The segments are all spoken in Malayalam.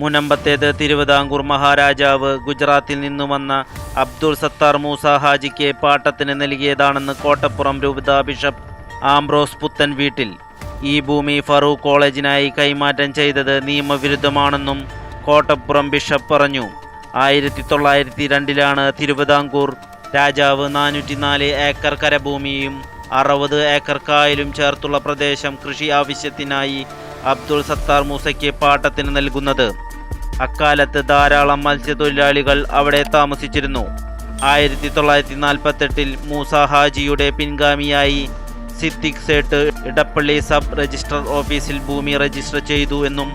മുനമ്പത്തേത് തിരുവിതാംകൂർ മഹാരാജാവ് ഗുജറാത്തിൽ നിന്നു വന്ന അബ്ദുൾ സത്താർ മൂസ ഹാജിക്ക് പാട്ടത്തിന് നൽകിയതാണെന്ന് കോട്ടപ്പുറം രൂപത ബിഷപ്പ് ആംബ്രോസ് പുത്തൻ വീട്ടിൽ. ഈ ഭൂമി ഫറൂഖ് കോളേജിനായി കൈമാറ്റം ചെയ്തത് നിയമവിരുദ്ധമാണെന്നും കോട്ടപ്പുറം ബിഷപ്പ് പറഞ്ഞു. ആയിരത്തി തൊള്ളായിരത്തി രണ്ടിലാണ് തിരുവിതാംകൂർ രാജാവ് നാനൂറ്റിനാല് ഏക്കർ കരഭൂമിയും അറുപത് ഏക്കർ കായലും ചേർത്തുള്ള പ്രദേശം കൃഷി ആവശ്യത്തിനായി അബ്ദുൾ സത്താർ മൂസയ്ക്ക് പാട്ടത്തിന് നൽകുന്നത്. അക്കാലത്ത് ധാരാളം മത്സ്യത്തൊഴിലാളികൾ അവിടെ താമസിച്ചിരുന്നു. ആയിരത്തി തൊള്ളായിരത്തി നാൽപ്പത്തെട്ടിൽ മൂസ ഹാജിയുടെ പിൻഗാമിയായി സിദ്ദിഖ് സേട്ട് ഇടപ്പള്ളി സബ് രജിസ്ട്രർ ഓഫീസിൽ ഭൂമി രജിസ്റ്റർ ചെയ്തു എന്നും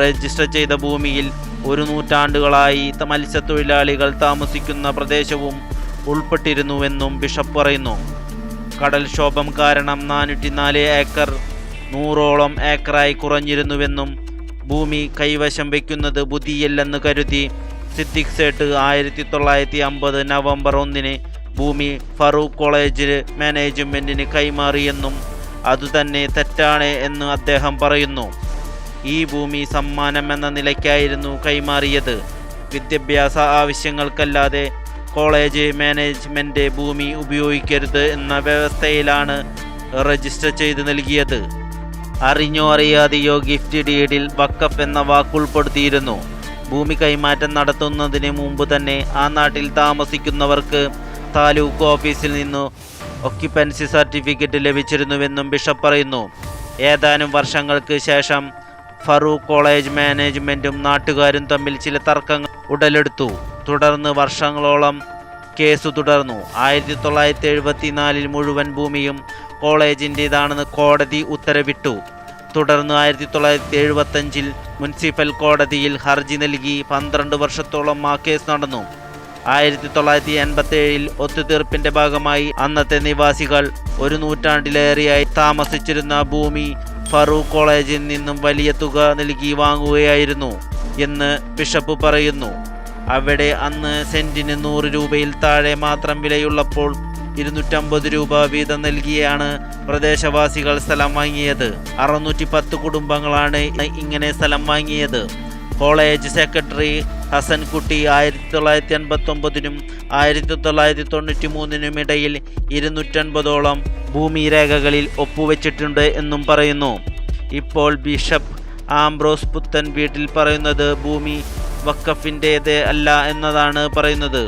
രജിസ്റ്റർ ചെയ്ത ഭൂമിയിൽ ഒരു നൂറ്റാണ്ടുകളായി മത്സ്യത്തൊഴിലാളികൾ താമസിക്കുന്ന പ്രദേശവും ഉൾപ്പെട്ടിരുന്നുവെന്നും ബിഷപ്പ് പറയുന്നു. കടൽക്ഷോഭം കാരണം നാനൂറ്റിനാല് ഏക്കർ നൂറോളം ഏക്കറായി കുറഞ്ഞിരുന്നുവെന്നും ഭൂമി കൈവശം വയ്ക്കുന്നത് ബുദ്ധിയല്ലെന്ന് കരുതി സിദ്ദിഖ് സേട്ട് ആയിരത്തി തൊള്ളായിരത്തി അമ്പത് നവംബർ ഒന്നിന് ഭൂമി ഫറൂഖ് കോളേജ് മാനേജ്മെന്റിന് കൈമാറിയെന്നും അതുതന്നെ തെറ്റാണ് എന്ന് അദ്ദേഹം പറയുന്നു. ഈ ഭൂമി സമ്മാനം എന്ന നിലയ്ക്കായിരുന്നു കൈമാറിയത്. വിദ്യാഭ്യാസ ആവശ്യങ്ങൾക്കല്ലാതെ കോളേജ് മാനേജ്മെന്റ് ഭൂമി ഉപയോഗിക്കരുത് എന്ന വ്യവസ്ഥയിലാണ് രജിസ്റ്റർ ചെയ്ത് നൽകിയത്. അറിഞ്ഞോ അറിയാതെയോ ഗിഫ്റ്റ് ഡീഡിൽ വക്കഫ് എന്ന വാക്കുൾപ്പെടുത്തിയിരുന്നു. ഭൂമി കൈമാറ്റം നടത്തുന്നതിന് മുമ്പ് തന്നെ ആ നാട്ടിൽ താമസിക്കുന്നവർക്ക് താലൂക്ക് ഓഫീസിൽ നിന്ന് ഒക്യുപ്പൻസി സർട്ടിഫിക്കറ്റ് ലഭിച്ചിരുന്നുവെന്നും ബിഷപ്പ് പറയുന്നു. ഏതാനും വർഷങ്ങൾക്ക് ശേഷം ഫറൂഖ് കോളേജ് മാനേജ്മെന്റും നാട്ടുകാരും തമ്മിൽ ചില തർക്കങ്ങൾ ഉടലെടുത്തു. തുടർന്ന് വർഷങ്ങളോളം കേസ് തുടർന്നു. ആയിരത്തി തൊള്ളായിരത്തി എഴുപത്തിനാലിൽ മുഴുവൻ ഭൂമിയും കോളേജിന്റേതാണെന്ന് കോടതി ഉത്തരവിട്ടു. തുടർന്ന് ആയിരത്തി തൊള്ളായിരത്തി എഴുപത്തഞ്ചിൽ മുനിസിപ്പൽ കോടതിയിൽ ഹർജി നൽകി പന്ത്രണ്ട് വർഷത്തോളം ആ കേസ് നടന്നു. ആയിരത്തി തൊള്ളായിരത്തി എൺപത്തി ഏഴിൽ ഒത്തുതീർപ്പിന്റെ ഭാഗമായി അന്നത്തെ നിവാസികൾ ഒരു നൂറ്റാണ്ടിലേറെയായി താമസിച്ചിരുന്ന ഭൂമി ഫറൂഖ് കോളേജിൽ നിന്നും വലിയ തുക നൽകി വാങ്ങുകയായിരുന്നു എന്ന് ബിഷപ്പ് പറയുന്നു. അവിടെ അന്ന് സെന്റിന് നൂറ് രൂപയിൽ താഴെ മാത്രം വിലയുള്ളപ്പോൾ ഇരുന്നൂറ്റമ്പത് രൂപ വീതം നൽകിയാണ് പ്രദേശവാസികൾ സ്ഥലം വാങ്ങിയത്. അറുന്നൂറ്റി പത്ത് കുടുംബങ്ങളാണ് ഇങ്ങനെ സ്ഥലം വാങ്ങിയത്. കോളേജ് സെക്രട്ടറി ഹസൻകുട്ടി ആയിരത്തി തൊള്ളായിരത്തി എൺപത്തി ഒമ്പതിനും ആയിരത്തി തൊള്ളായിരത്തി തൊണ്ണൂറ്റി മൂന്നിനും ഇടയിൽ ഇരുന്നൂറ്റൻപതോളം ഭൂമി രേഖകളിൽ ഒപ്പുവെച്ചിട്ടുണ്ട് എന്നും പറയുന്നു. ഇപ്പോൾ ബിഷപ്പ് ആംബ്രോസ് പുത്തൻ വീട്ടിൽ പറയുന്നത് ഭൂമി വക്കഫിന്റേത് അല്ല എന്നതാണ് പറയുന്നത്.